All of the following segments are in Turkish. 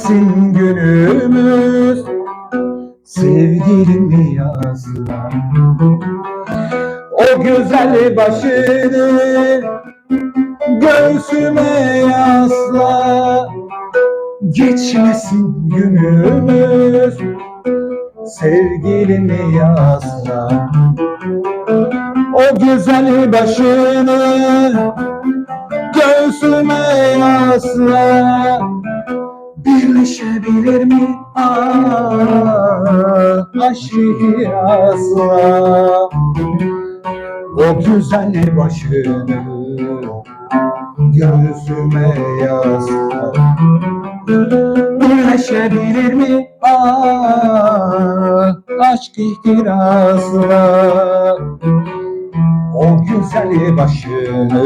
Geçmesin günümüz. Sevgilimi yazla O güzel başını Göğsüme yasla. Geçmesin günümüz. Sevgilimi yasla O güzel başını Göğsüme yasla Birleşebilir mi? Aşkı yasla O güzel başını Göğsüme yasla Birleşebilir mi? Ah, aşk ihtirasla O güzel başını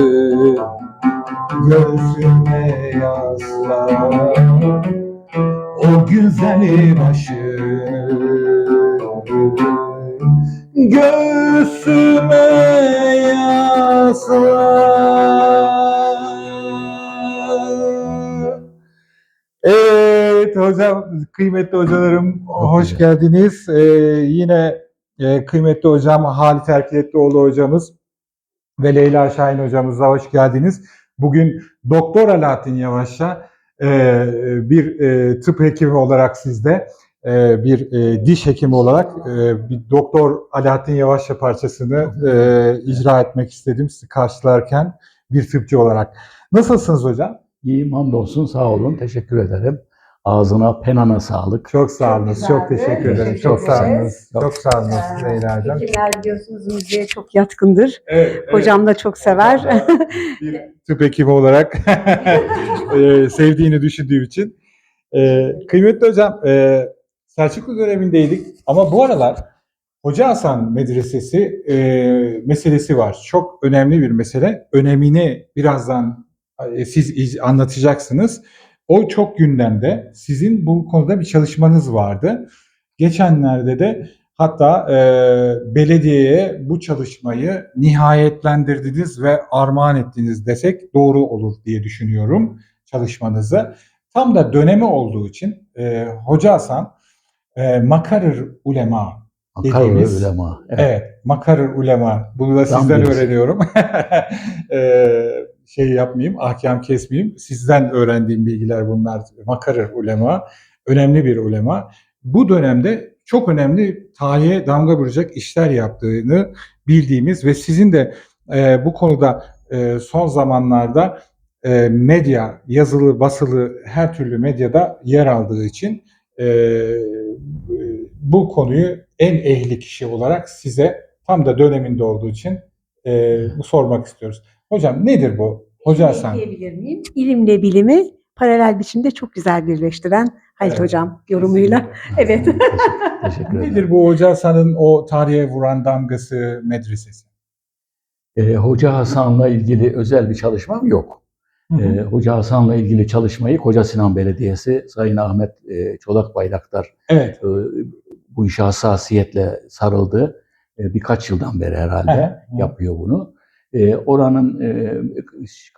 Göğsüme yasla O güzel başını Göğsüme yasla Evet hocam, kıymetli hocalarım hoş geldiniz. Ee, yine e, kıymetli hocam Halit Erkiletlioğlu hocamız ve Leyla Şahin hocamıza hoş geldiniz. Bugün Doktor Alaaddin Yavaş'la e, bir e, tıp hekimi olarak sizde, e, bir e, diş hekimi olarak bir Doktor Alaaddin Yavaş'la parçasını icra etmek istedim sizi karşılarken bir tıpçı olarak. Nasılsınız hocam? İyiyim hamdolsun sağ olun teşekkür ederim. Ağzına penana sağlık. Çok sağ olun. Çok Çok teşekkür ederim. Teşekkür Çok sağ olun. Çok sağ olun Ee, Leyla'cığım. Hekimler biliyorsunuz müziğe çok yatkındır. Evet, evet. Hocam da çok sever. bir tıp hekimi olarak e, sevdiğini düşündüğüm için. E, kıymetli hocam, e, Selçuklu dönemindeydik ama bu aralar Hoca Hasan Medresesi e, meselesi var. Çok önemli bir mesele. Önemini birazdan e, siz iz- anlatacaksınız. O çok gündemde. Sizin bu konuda bir çalışmanız vardı. Geçenlerde de hatta e, belediyeye bu çalışmayı nihayetlendirdiniz ve armağan ettiniz desek doğru olur diye düşünüyorum çalışmanızı. Tam da dönemi olduğu için e, Hoca Hasan e, Makarır Ulema Makarlı dediğimiz- ulema. Evet. Evet, makarır ulema. Bunu da Tam sizden birisi. öğreniyorum. Ee, şey yapmayayım, ahkam kesmeyeyim. Sizden öğrendiğim bilgiler bunlar. Makarır ulema, önemli bir ulema. Bu dönemde çok önemli tarihe damga vuracak işler yaptığını bildiğimiz ve sizin de e, bu konuda e, son zamanlarda e, medya, yazılı, basılı her türlü medyada yer aldığı için e, bu konuyu en ehli kişi olarak size tam da döneminde olduğu için e, bu sormak istiyoruz. Hocam nedir bu? Hoca Hasan. Diyebilir miyim? İlimle bilimi paralel biçimde çok güzel birleştiren Halit Evet. Hocam yorumuyla. Evet. Teşekkür, teşekkür ederim. Nedir bu Hoca Hasan'ın o tarihe vuran damgası medresesi? Ee, Hoca Hasan'la ilgili özel bir çalışmam yok. Hı hı. Ee, Hoca Hasan'la ilgili çalışmayı Koca Sinan Belediyesi Sayın Ahmet e, Çolak Bayraktar evet. e, bu işe hassasiyetle sarıldı. E, birkaç yıldan beri herhalde yapıyor bunu. E, oranın e,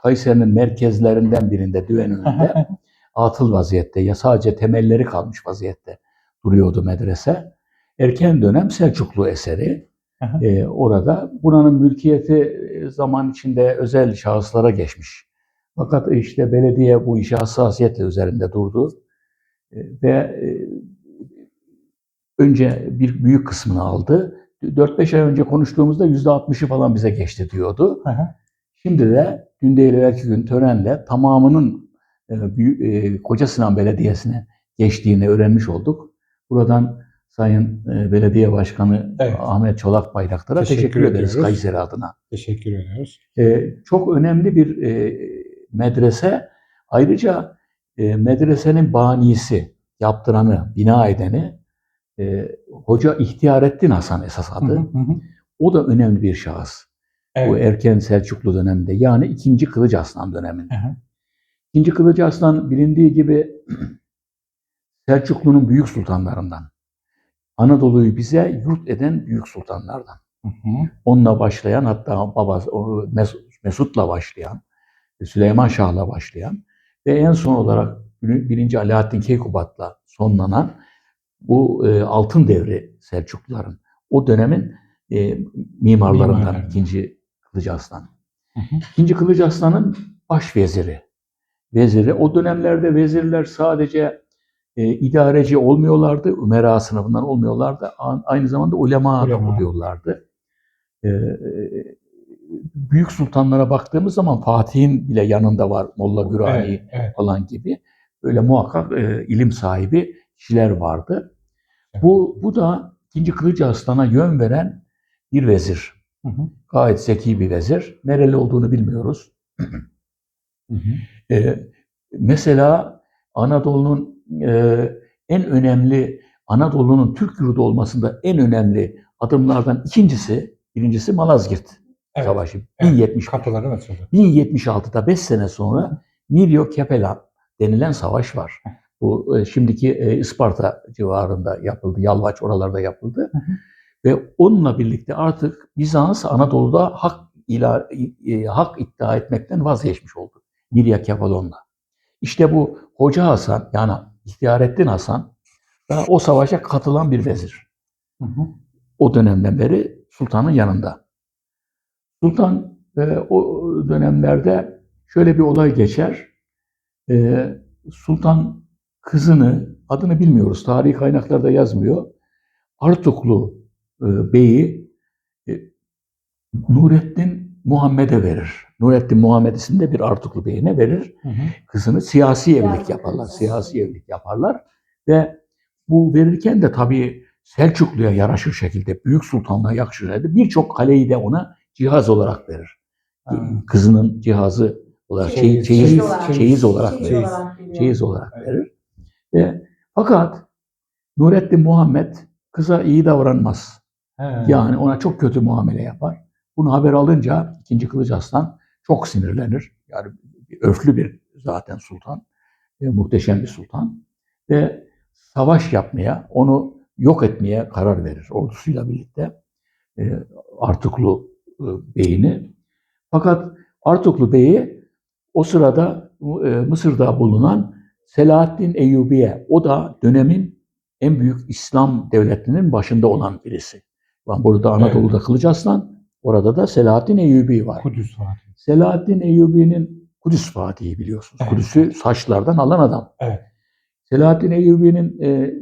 Kayseri'nin merkezlerinden birinde düven önünde atıl vaziyette ya sadece temelleri kalmış vaziyette duruyordu medrese. Erken dönem Selçuklu eseri. E, orada buranın mülkiyeti zaman içinde özel şahıslara geçmiş. Fakat işte belediye bu işe hassasiyetle üzerinde durdu. Ve önce bir büyük kısmını aldı. 4-5 ay önce konuştuğumuzda %60'ı falan bize geçti diyordu. Hı hı. Şimdi de dün değil evvelki gün törenle tamamının e, büyük, e, Koca Sinan Belediyesi'ne geçtiğini öğrenmiş olduk. Buradan Sayın e, Belediye Başkanı Evet. Ahmet Çolak Bayraktar'a Teşekkür teşekkür, ederiz ediyoruz. Kayseri adına. Teşekkür ediyoruz. E, çok önemli bir e, medrese. Ayrıca e, medresenin banisi, yaptıranı, bina edeni e, Hoca İhtiyarettin Hasan esas adı. hı, hı hı. O da önemli bir şahıs. Bu Evet. erken Selçuklu döneminde yani 2. Kılıç Aslan döneminde. Hı hı. 2. Kılıç Aslan bilindiği gibi Selçuklu'nun büyük sultanlarından. Anadolu'yu bize yurt eden büyük sultanlardan. Hı hı. Onunla başlayan hatta babası Mes- Mesut'la başlayan, Süleyman Şah'la başlayan ve en son olarak bir- birinci Alaaddin Keykubat'la sonlanan bu e, altın devri Selçukluların. O dönemin e, mimarlarından Mimarlarından. ikinci Kılıcı. Hı hı. İkinci Kılıcı Arslan'ın baş veziri. Veziri. O dönemlerde vezirler sadece e, idareci olmuyorlardı, ümera sınıfından olmuyorlardı. Aynı zamanda ulema da Ulema. oluyorlardı. E, e, büyük sultanlara baktığımız zaman Fatih'in bile yanında var Molla Gürani Evet, evet. falan gibi böyle muhakkak e, ilim sahibi kişiler vardı. Bu bu da ikinci Kılıcı Arslan'a yön veren bir vezir. Hı hı. Gayet zeki bir vezir. Nereli olduğunu bilmiyoruz. Hı hı. Ee, mesela Anadolu'nun e, en önemli Anadolu'nun Türk yurdu olmasında en önemli adımlardan ikincisi, birincisi Malazgirt Evet, Savaşı. evet. 1070. Kapıları açıldı. 1076'da 5 sene sonra Mirio Kepelan denilen savaş var. Bu e, şimdiki e, Isparta civarında yapıldı. Yalvaç oralarda yapıldı. Hı hı. Ve onunla birlikte artık Bizans Anadolu'da hak ila, e, hak iddia etmekten vazgeçmiş oldu. Mirya Kepalon'la. İşte bu Hoca Hasan yani İhtiyarettin Hasan da o savaşa katılan bir vezir. Hı hı. O dönemden beri sultanın yanında. Sultan e, o dönemlerde şöyle bir olay geçer. E, Sultan kızını, adını bilmiyoruz, tarihi kaynaklarda yazmıyor. Artuklu e, Bey'i e, Nurettin Muhammed'e verir. Nurettin Muhammed isimli bir Artuklu Bey'ine verir. Hı hı. Kızını siyasi evlilik yaparlar. Siyasi evlilik yaparlar. Ve bu verirken de tabii Selçuklu'ya yaraşır şekilde, Büyük Sultanlığa yakışır şekilde birçok kaleyi de ona cihaz olarak verir. Ha. Kızının cihazı olarak, Çeyiz- çeyiz, çeyiz, çeyiz çeyiz, olarak- verir. Çeyiz olarak Evet. verir. Ve, fakat Nurettin Muhammed kıza iyi davranmaz. He. Yani ona çok kötü muamele yapar. Bunu haber alınca 2. Kılıç Aslan çok sinirlenir. Yani bir öflü bir zaten sultan. E, muhteşem bir sultan. Ve savaş yapmaya, onu yok etmeye karar verir ordusuyla birlikte. E, Artuklu e, beyini. Fakat Artuklu beyi o sırada e, Mısır'da bulunan Selahaddin Eyyubi'ye, o da dönemin en büyük İslam devletinin başında olan birisi. Yani burada Anadolu'da Kılıç Aslan, orada da Selahaddin Eyyubi var. Kudüs Fatih. Selahaddin Eyyubi'nin Kudüs Fatihi biliyorsunuz. Evet. Kudüs'ü saçlardan alan adam. Evet. Selahaddin Eyyubi'nin e,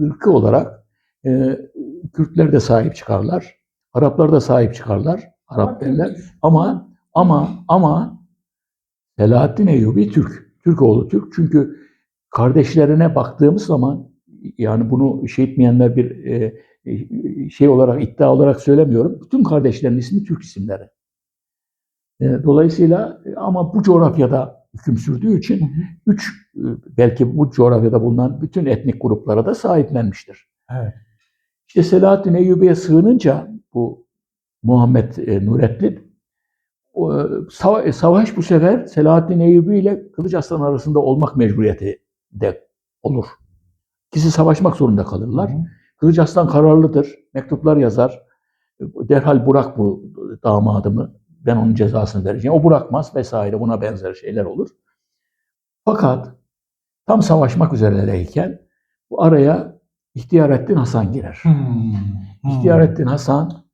ırkı olarak e, Kürtler de sahip çıkarlar. Araplar da sahip çıkarlar. Arap derler. Ama ama ama Selahaddin Eyyubi Türk. Türk oğlu Türk. Çünkü kardeşlerine baktığımız zaman yani bunu şey etmeyenler bir e, e, şey olarak iddia olarak söylemiyorum. Bütün kardeşlerin ismi Türk isimleri. E, dolayısıyla e, ama bu coğrafyada hüküm sürdüğü için Hı hı. üç belki bu coğrafyada bulunan bütün etnik gruplara da sahiplenmiştir. Evet. İşte Selahaddin Eyyubi'ye sığınınca bu Muhammed Nurettin savaş bu sefer Selahaddin Eyyubi ile Kılıç Arslan arasında olmak mecburiyeti de olur. İkisi savaşmak zorunda kalırlar. Hı hı. Kılıç Arslan kararlıdır. Mektuplar yazar. Derhal bırak bu damadımı. Ben onun cezasını vereceğim. O bırakmaz vesaire buna benzer şeyler olur. Fakat tam savaşmak üzereyken bu araya İhtiyarettin Hasan girer. Hmm. Hmm. İhtiyarettin Hasan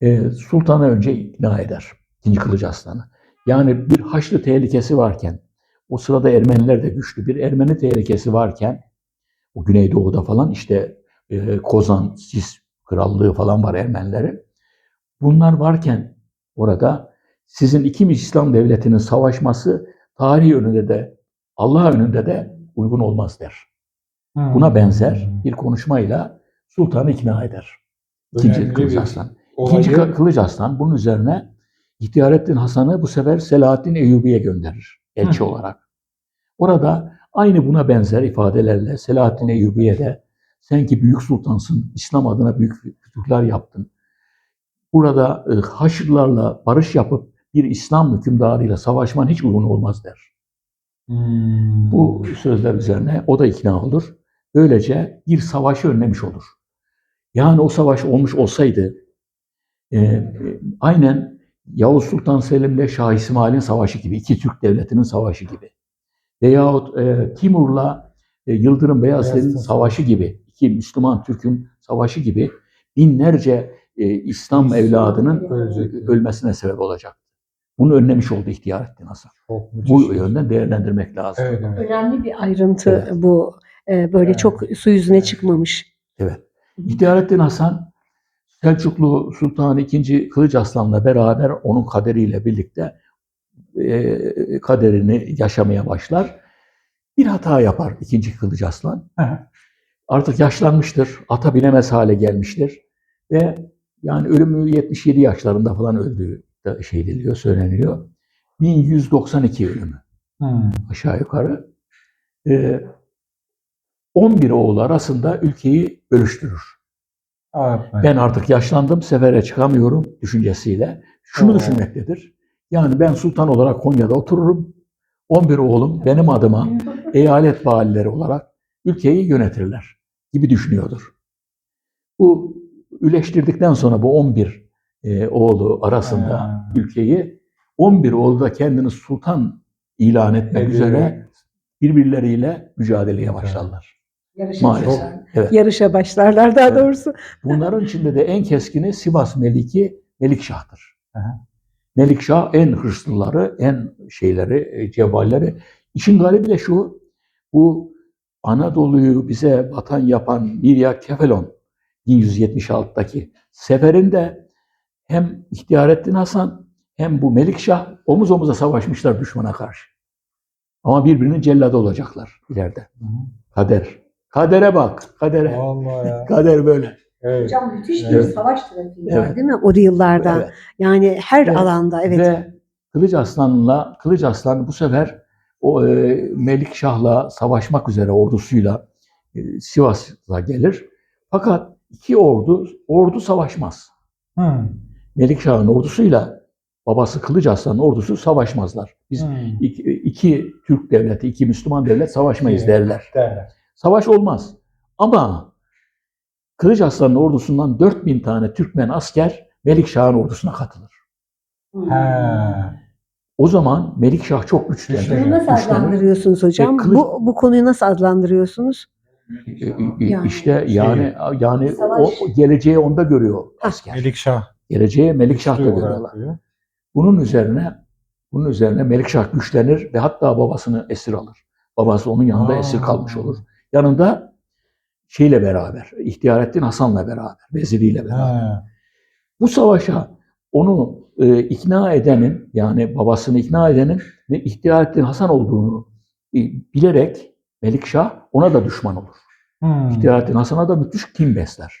e, sultanı önce ikna eder. İkinci Kılıç Arslan'ı. Yani bir Haçlı tehlikesi varken, o sırada Ermeniler de güçlü bir Ermeni tehlikesi varken, o Güneydoğu'da falan işte e, Kozan, Sis krallığı falan var Ermenilerin. Bunlar varken orada sizin iki İslam devletinin savaşması tarih önünde de Allah önünde de uygun olmaz der. Hmm. Buna benzer bir konuşmayla sultanı ikna eder. İkinci Önemli Kılıç olayı- İkinci Kı- Kılıç Arslan bunun üzerine İhtiyarettin Hasan'ı bu sefer Selahaddin Eyyubi'ye gönderir elçi Hı. olarak. Orada aynı buna benzer ifadelerle Selahaddin Eyyubi'ye de sen ki büyük sultansın, İslam adına büyük fütühler yaptın. Burada e, Haçlılarla barış yapıp bir İslam hükümdarıyla savaşman hiç uygun olmaz der. Hmm. Bu sözler üzerine o da ikna olur. Böylece bir savaşı önlemiş olur. Yani o savaş olmuş olsaydı e, e, aynen Yavuz Sultan Selim ile Şah İsmail'in savaşı gibi, iki Türk devletinin savaşı gibi. veyahut e, Timur'la e, Yıldırım Beyazıt'ın savaşı gibi, iki Müslüman Türk'ün savaşı gibi binlerce e, İslam evladının Ölecekti. ölmesine sebep olacak. Bunu önlemiş oldu İhtiyarettin Hasan. Bu yönden değerlendirmek lazım. Evet, evet. Önemli bir ayrıntı Evet. bu. Ee, böyle Evet. çok su yüzüne Evet. çıkmamış. Evet. İhtiyarettin Hasan Selçuklu Sultan II. Kılıç Aslan'la beraber onun kaderiyle birlikte e, kaderini yaşamaya başlar. Bir hata yapar ikinci Kılıç Aslan. Artık yaşlanmıştır, ata binemez hale gelmiştir ve yani ölümü 77 yaşlarında falan öldüğü şey ediliyor, söyleniliyor. 1192 ölümü Hmm. aşağı yukarı. E, 11 oğlu arasında ülkeyi bölüştürür. Ben artık yaşlandım, sefere çıkamıyorum düşüncesiyle. Şunu düşünmektedir. Yani ben sultan olarak Konya'da otururum. 11 oğlum benim adıma eyalet valileri olarak ülkeyi yönetirler gibi düşünüyordur. Bu üleştirdikten sonra bu 11 e, oğlu arasında Ha. ülkeyi 11 oğlu da kendini sultan ilan etmek Evet. üzere birbirleriyle mücadeleye başlarlar. Maalesef. Çok- Evet. Yarışa başlarlar daha Evet. doğrusu. Bunların içinde de en keskini Sivas Meliki Melikşah'tır. Melikşah en hırslıları, en şeyleri, e, ceballeri. İşin galibi de şu, bu Anadolu'yu bize vatan yapan Mirya Kefelon 1176'daki seferinde hem İhtiyarettin Hasan hem bu Melikşah omuz omuza savaşmışlar düşmana karşı. Ama birbirinin celladı olacaklar ileride. Kader. Kadere bak, kadere. Vallahi ya. Kader böyle. Evet. Hocam müthiş bir Evet. savaş trafiği var, Evet. değil mi? O yıllarda. Evet. Yani her Evet. alanda evet. Ve Kılıç Aslan'la Kılıç Aslan bu sefer o e, Melik Şah'la savaşmak üzere ordusuyla e, Sivas'a gelir. Fakat iki ordu ordu savaşmaz. Hmm. Melik Şah'ın ordusuyla babası Kılıç Aslan'ın ordusu savaşmazlar. Biz Hmm. iki, iki Türk devleti, iki Müslüman devlet savaşmayız Evet. derler. Derler. Savaş olmaz. Ama Kılıç Aslan'ın ordusundan 4000 tane Türkmen asker Melikşah'ın ordusuna katılır. Ha. O zaman Melikşah çok güçlenir. Bunu nasıl Güçlenir. adlandırıyorsunuz hocam? E, kılıç- Bu, bu konuyu nasıl adlandırıyorsunuz? E, e, Yani İşte yani yani o, Savaş. o geleceği onda görüyor asker. Melikşah. Geleceği Melikşah'ta görüyorlar. diyor. Bunun üzerine bunun üzerine Melikşah güçlenir ve hatta babasını esir alır. Babası onun yanında Aa. esir kalmış olur. Yanında şeyle beraber, İhtiyarettin Hasan'la beraber, veziriyle beraber. Ha. Bu savaşa onu e, ikna edenin yani babasını ikna edenin ve İhtiyarettin Hasan olduğunu e, bilerek Melikşah ona da düşman olur. Hmm. İhtiyarettin Hasan'a da müthiş kim besler.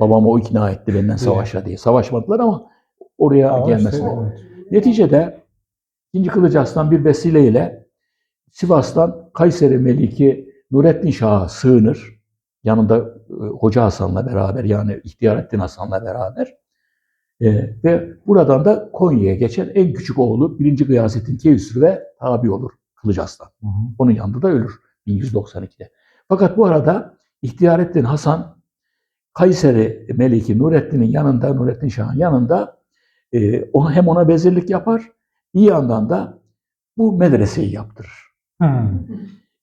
Babam o ikna etti benden savaşa diye. Savaşmadılar ama oraya Ama gelmesine. işte, evet. Neticede İkinci Kılıç Arslan bir vesileyle Sivas'tan Kayseri Meliki Nurettin Şah'a sığınır. Yanında e, Hoca Hasan'la beraber yani İhtiyarettin Hasan'la beraber. E, ve buradan da Konya'ya geçen en küçük oğlu 1. Gıyasettin Keyhüsrü'ye tabi olur Kılıç Arslan. Hı hı. Onun yanında da ölür 1192'de. Fakat bu arada İhtiyarettin Hasan Kayseri Meliki Nurettin'in yanında, Nurettin Şah'ın yanında e, ona, hem ona vezirlik yapar, bir yandan da bu medreseyi yaptırır. Hmm.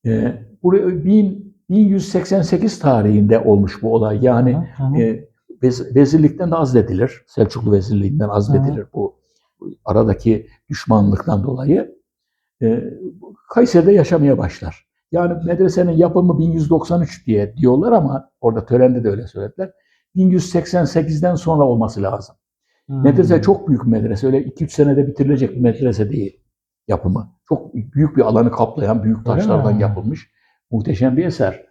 E, buraya bin- 1188 tarihinde olmuş bu olay. Yani Hı hı. e, vez- vezirlikten de azledilir. Selçuklu vezirliğinden azledilir bu, bu aradaki düşmanlıktan dolayı. E, Kayseri'de yaşamaya başlar. Yani medresenin yapımı 1193 diye diyorlar ama orada törende de öyle söylediler. 1188'den sonra olması lazım. Hmm. Medrese çok büyük bir medrese. Öyle 2-3 senede bitirilecek bir medrese değil yapımı. Çok büyük bir alanı kaplayan büyük taşlardan yapılmış. Muhteşem bir eser.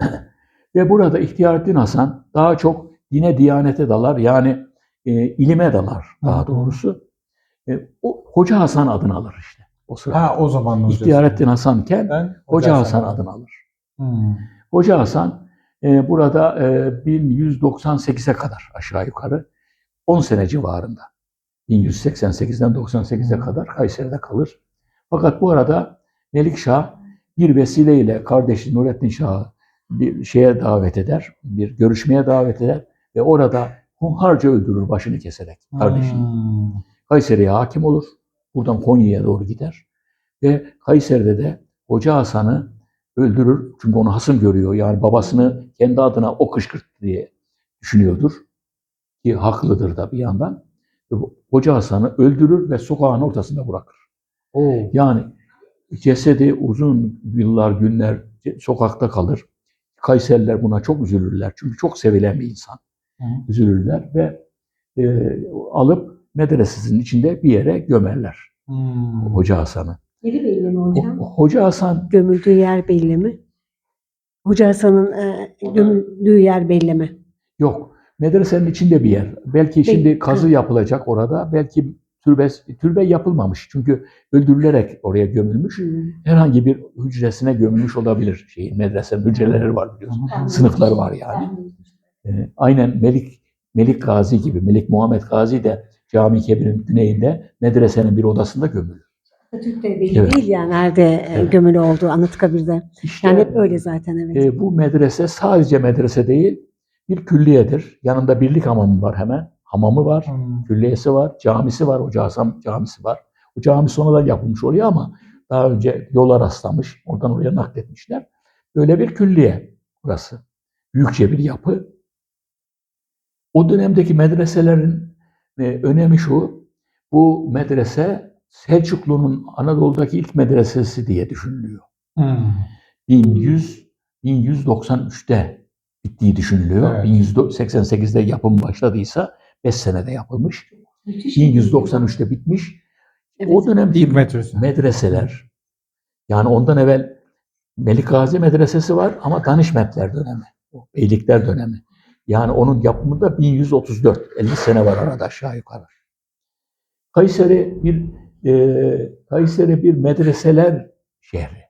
Ve burada İhtiyarettin Hasan daha çok dine, diyanete dalar. Yani e, ilime dalar daha doğrusu. E, o Hoca Hasan adını alır işte. O sırada. Ha o zaman İhtiyarettin Hasanken Ben Hoca Hasan adını alır. Hmm. Hoca Hasan e, burada e, 1198'e kadar aşağı yukarı 10 sene civarında. 1188'den 98'e Hı. kadar Kayseri'de kalır. Fakat bu arada Melikşah bir vesileyle kardeşi Nurettin Şah'ı bir şeye davet eder, bir görüşmeye davet eder ve orada hunharca öldürür başını keserek kardeşini. Hmm. Kayseri'ye hakim olur. Buradan Konya'ya doğru gider. Ve Kayseri'de de Hoca Hasan'ı öldürür. Çünkü onu hasım görüyor. Yani babasını kendi adına o kışkırttı diye düşünüyordur. Ki haklıdır da bir yandan. Hoca Hasan'ı öldürür ve sokağın ortasında bırakır. Oo. Yani cesedi uzun yıllar, günler sokakta kalır. Kayseriler buna çok üzülürler. Çünkü çok sevilen bir insan. Hı. Üzülürler ve e, alıp medresesinin içinde bir yere gömerler Hmm. Hoca Hasan'ı. Yeri belli mi O- Hoca Hasan Gömüldüğü yer belli mi? Hoca Hasan'ın e, gömüldüğü yer belli mi? yok. Medresenin içinde bir yer. Belki şimdi kazı yapılacak orada. Belki türbe, türbe yapılmamış. Çünkü öldürülerek oraya gömülmüş. Herhangi bir hücresine gömülmüş olabilir. Şeyin, medresenin hücreleri var biliyorsun. Sınıfları var yani. Ee, aynen Melik Melik Gazi gibi, Melik Muhammed Gazi de Cami Kebir'in güneyinde medresenin bir odasında gömülür. Atatürk de belli Evet. değil ya nerede e, Evet. gömülü olduğu Anıtkabir'de. İşte Yani hep öyle zaten evet. e, bu medrese sadece medrese değil, bir külliyedir. Yanında birlik hamamı var hemen. Hamamı var, Hmm. külliyesi var, camisi var, Hoca Hasan camisi var. O cami sonradan yapılmış oraya ama daha önce yola rastlamış, oradan oraya nakletmişler. Böyle bir külliye burası. Büyükçe bir yapı. O dönemdeki medreselerin e, önemi şu, bu medrese Selçuklu'nun Anadolu'daki ilk medresesi diye düşünülüyor. Hmm. 1100 1193'te bittiği düşünülüyor. Evet. 1188'de yapım başladıysa 5 senede yapılmış. 1193'te bitmiş. Evet. O dönemki İlk metresi. medreseler yani ondan evvel Melik Gazi Medresesi var ama Danişmentler dönemi. o Beylikler dönemi. Yani onun yapımında 1134. 50 sene var arada aşağı yukarı. Kayseri bir e, Kayseri bir medreseler şehri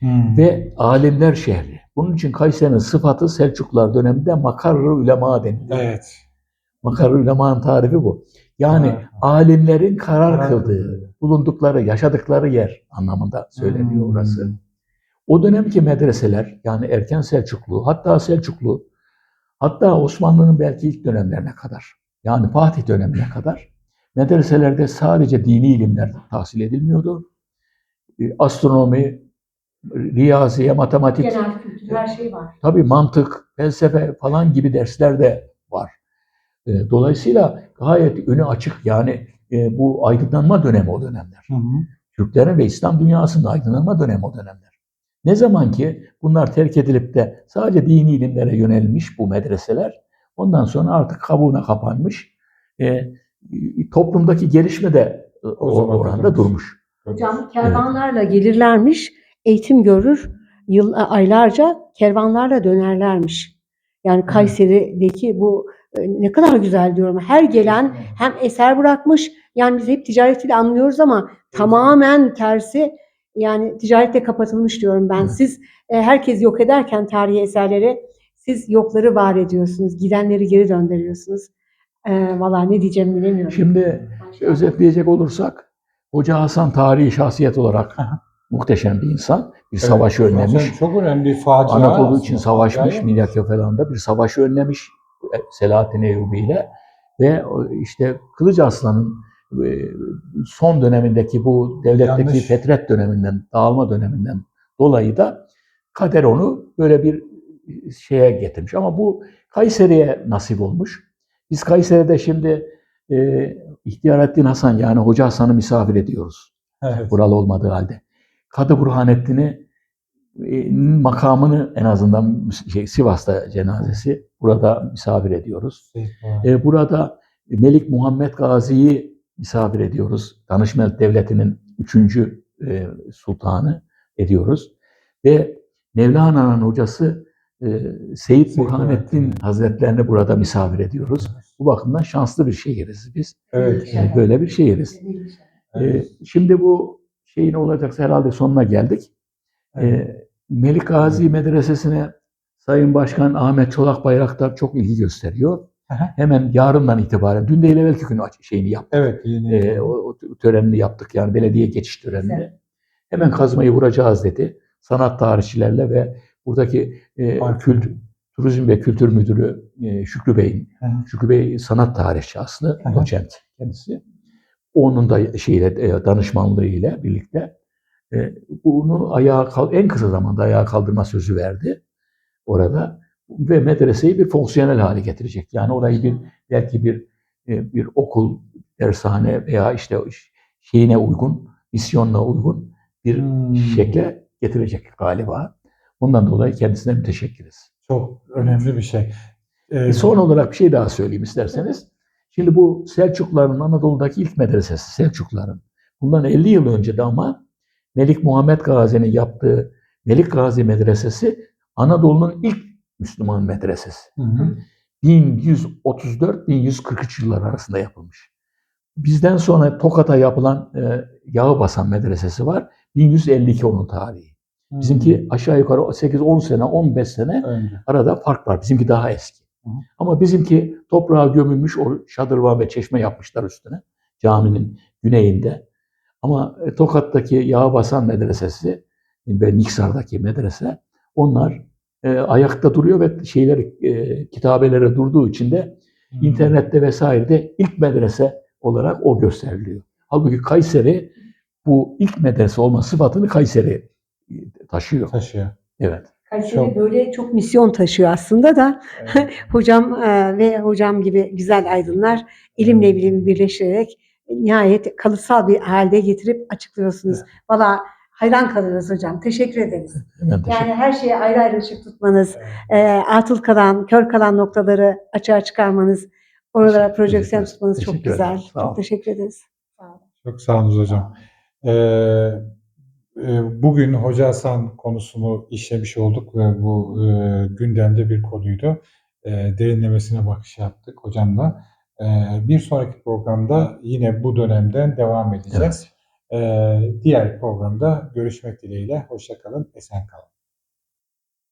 Hmm. ve alimler şehri. Bunun için Kayseri'nin sıfatı Selçuklular döneminde makarr-ı ulema deniliyor. Evet. Makarr-ı ulemanın tarifi bu. Yani Evet. alimlerin karar Karar kıldığı, kıldığı. bulundukları, yaşadıkları yer anlamında söyleniyor Hmm. orası. O dönemki medreseler yani erken Selçuklu, hatta Selçuklu, hatta Osmanlı'nın belki ilk dönemlerine kadar, yani Fatih dönemine kadar medreselerde sadece dini ilimler tahsil edilmiyordu. E, Astronomi, riyaziye, matematik, Genel kültür her şey var. tabii mantık, felsefe falan gibi dersler de var. E, Dolayısıyla gayet önü açık yani e, bu aydınlanma dönemi o dönemler. Hı hı. Türklerin ve İslam dünyasında aydınlanma dönemi o dönemler. Ne zaman ki bunlar terk edilip de sadece dini ilimlere yönelmiş bu medreseler, ondan sonra artık kabuğuna kapanmış. E, toplumdaki gelişme de e, o, zaman oranda durmuş. durmuş. Hocam kervanlarla gelirlermiş, eğitim görür, yıl aylarca kervanlarla dönerlermiş. Yani Kayseri'deki bu ne kadar güzel diyorum. Her gelen hem eser bırakmış, yani biz hep ticaretiyle anlıyoruz ama tamamen tersi yani ticarette kapatılmış diyorum ben. Siz e, herkes yok ederken tarihi eserleri siz yokları var ediyorsunuz, gidenleri geri döndürüyorsunuz. E, Valla ne diyeceğimi bilemiyorum. Şimdi özetleyecek olursak Hoca Hasan tarihi şahsiyet olarak muhteşem bir insan. Bir Evet, savaşı önlemiş. Çok önemli bir facia. Anadolu için savaşmış Facia. Milyakya falan da bir savaşı önlemiş Selahattin Eyyubi ile ve işte Kılıç Arslan'ın e, son dönemindeki bu devletteki Yanlış. fetret döneminden, dağılma döneminden dolayı da kader onu böyle bir şeye getirmiş. Ama bu Kayseri'ye nasip olmuş. Biz Kayseri'de şimdi e, İhtiyarettin Hasan yani Hoca Hasan'ı misafir ediyoruz Evet. buralı olmadığı halde. Kadı Burhanettin'i makamını en azından şey, Sivas'ta cenazesi burada misafir ediyoruz. E, burada Melik Muhammed Gazi'yi misafir ediyoruz. Danışment Devleti'nin üçüncü e, sultanı ediyoruz. Ve Mevlana'nın hocası e, Seyit Burhanettin. Hazretlerini burada misafir ediyoruz. Bu bakımdan şanslı bir şehiriz biz. Evet. E, böyle bir şehiriz. Evet. Ee, şimdi bu şeyin olacaksa herhalde sonuna geldik. Evet. Ee, Melik Gazi Medresesi'ne Sayın Başkan Ahmet Çolak Bayraktar çok ilgi gösteriyor. Aha. Hemen yarından itibaren, dün değil evvelki gün aç- şeyini yaptık. Evet. Yeni. Ee, o, o törenini yaptık yani belediye geçiş törenini. Hemen kazmayı vuracağız dedi. Sanat tarihçilerle ve buradaki e, kültür, Turizm ve Kültür Müdürü e, Şükrü Bey'in. Şükrü Bey sanat tarihçi aslında, doçent kendisi. Onun da şeyle e, danışmanlığı ile birlikte E, bunu ayağa kal en kısa zamanda ayağa kaldırma sözü verdi orada ve medreseyi bir fonksiyonel hale getirecek. Yani orayı bir belki bir e, bir okul, dershane veya işte şeyine uygun, misyonuna uygun bir Hmm. şekle getirecek galiba. Ondan dolayı kendisine müteşekkiriz. Çok önemli bir şey. Ee, E, Son olarak bir şey daha söyleyeyim isterseniz. Şimdi bu Selçukluların Anadolu'daki ilk medresesi Selçukluların. Bundan 50 yıl önce de ama Melik Muhammed Gazi'nin yaptığı Melik Gazi Medresesi Anadolu'nun ilk Müslüman medresesi. Hı hı. 1134-1143 yıllar arasında yapılmış. Bizden sonra Tokat'a yapılan e, Yağbasan Medresesi var. 1152 onun tarihi. Bizimki aşağı yukarı 8-10 sene, 15 sene önce. arada fark var. Bizimki daha eski. Hı hı. Ama bizimki toprağa gömülmüş o şadırvan ve çeşme yapmışlar üstüne. Caminin güneyinde. Ama e, Tokat'taki Yağbasan Medresesi ve Niksar'daki medrese onlar e, ayakta duruyor ve şeyler e, kitabelere durduğu için de Hmm. internette vesairede ilk medrese olarak o gösteriliyor. Halbuki Kayseri bu ilk medrese olma sıfatını Kayseri e, taşıyor. taşıyor. Evet. Kayseri Çok- böyle çok misyon taşıyor aslında da Evet. hocam e, ve hocam gibi güzel aydınlar ilimle bilimi birleştirerek nihayet kalıtsal bir halde getirip açıklıyorsunuz. Valla hayran kalırız hocam. Teşekkür ederiz. Teşekkür Yani her şeye ayrı ayrı ışık tutmanız, Evet. e, atıl kalan, kör kalan noktaları açığa çıkarmanız, oralara projeksiyon tutmanız çok Teşekkür güzel. ederim. Sağ Çok teşekkür ederiz. Çok sağ olun hocam. Ee, e, bugün Hoca Hasan konusunu işlemiş olduk ve bu e, gündemde bir konuydu. E, derinlemesine bakış yaptık hocamla. E, bir sonraki programda yine bu dönemden devam edeceğiz. E, diğer programda görüşmek dileğiyle. Hoşçakalın, esen kalın.